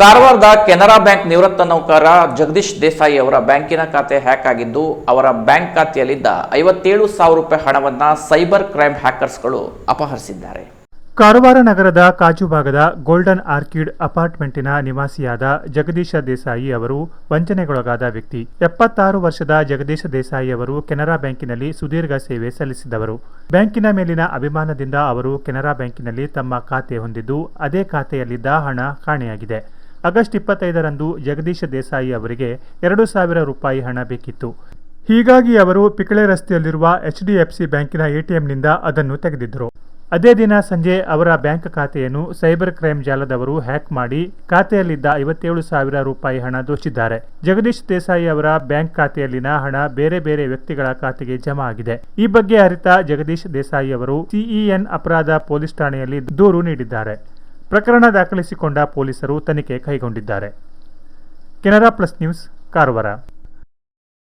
ಕಾರವಾರದ ಕೆನರಾ ಬ್ಯಾಂಕ್ ನಿವೃತ್ತ ನೌಕರ ಜಗದೀಶ್ ದೇಸಾಯಿ ಅವರ ಬ್ಯಾಂಕಿನ ಖಾತೆ ಹ್ಯಾಕ್ ಆಗಿದ್ದು, ಅವರ ಬ್ಯಾಂಕ್ ಖಾತೆಯಲ್ಲಿದ್ದ ಐವತ್ತೇಳು ಸಾವಿರ ರೂಪಾಯಿ ಹಣವನ್ನ ಸೈಬರ್ ಕ್ರೈಮ್ ಹ್ಯಾಕರ್ಸ್ಗಳು ಅಪಹರಿಸಿದ್ದಾರೆ. ಕಾರವಾರ ನಗರದ ಕಾಜು ಭಾಗದ ಗೋಲ್ಡನ್ ಆರ್ಕಿಡ್ ಅಪಾರ್ಟ್ಮೆಂಟಿನ ನಿವಾಸಿಯಾದ ಜಗದೀಶ ದೇಸಾಯಿ ಅವರು ವಂಚನೆಗೊಳಗಾದ ವ್ಯಕ್ತಿ. ಎಪ್ಪತ್ತಾರು ವರ್ಷದ ಜಗದೀಶ ದೇಸಾಯಿ ಅವರು ಕೆನರಾ ಬ್ಯಾಂಕಿನಲ್ಲಿ ಸುದೀರ್ಘ ಸೇವೆ ಸಲ್ಲಿಸಿದವರು. ಬ್ಯಾಂಕಿನ ಮೇಲಿನ ಅಭಿಮಾನದಿಂದ ಅವರು ಕೆನರಾ ಬ್ಯಾಂಕಿನಲ್ಲಿ ತಮ್ಮ ಖಾತೆ ಹೊಂದಿದ್ದು, ಅದೇ ಖಾತೆಯಲ್ಲಿದ್ದ ಹಣ ಕಾಣೆಯಾಗಿದೆ. ಆಗಸ್ಟ್ ಇಪ್ಪತ್ತೈದರಂದು ಜಗದೀಶ ದೇಸಾಯಿ ಅವರಿಗೆ ಎರಡು ಸಾವಿರ ರೂಪಾಯಿ ಹಣ ಬೇಕಿತ್ತು. ಹೀಗಾಗಿ ಅವರು ಪಿಕಳೆ ರಸ್ತೆಯಲ್ಲಿರುವ ಎಚ್ಡಿಎಫ್ಸಿ ಬ್ಯಾಂಕಿನ ಎಟಿಎಂನಿಂದ ಅದನ್ನು ತೆಗೆದಿದ್ದರು. ಅದೇ ದಿನ ಸಂಜೆ ಅವರ ಬ್ಯಾಂಕ್ ಖಾತೆಯನ್ನು ಸೈಬರ್ ಕ್ರೈಮ್ ಜಾಲದವರು ಹ್ಯಾಕ್ ಮಾಡಿ ಖಾತೆಯಲ್ಲಿದ್ದ ಐವತ್ತೇಳು ಸಾವಿರ ರೂಪಾಯಿ ಹಣ ದೋಚಿದ್ದಾರೆ. ಜಗದೀಶ್ ದೇಸಾಯಿ ಅವರ ಬ್ಯಾಂಕ್ ಖಾತೆಯಲ್ಲಿನ ಹಣ ಬೇರೆ ಬೇರೆ ವ್ಯಕ್ತಿಗಳ ಖಾತೆಗೆ ಜಮಾ ಆಗಿದೆ. ಈ ಬಗ್ಗೆ ಅರಿತ ಜಗದೀಶ್ ದೇಸಾಯಿ ಅವರು ಸಿಇಎನ್ ಅಪರಾಧ ಪೊಲೀಸ್ ಠಾಣೆಯಲ್ಲಿ ದೂರು ನೀಡಿದ್ದಾರೆ. ಪ್ರಕರಣ ದಾಖಲಿಸಿಕೊಂಡ ಪೊಲೀಸರು ತನಿಖೆ ಕೈಗೊಂಡಿದ್ದಾರೆ. Canara plus news Karwar.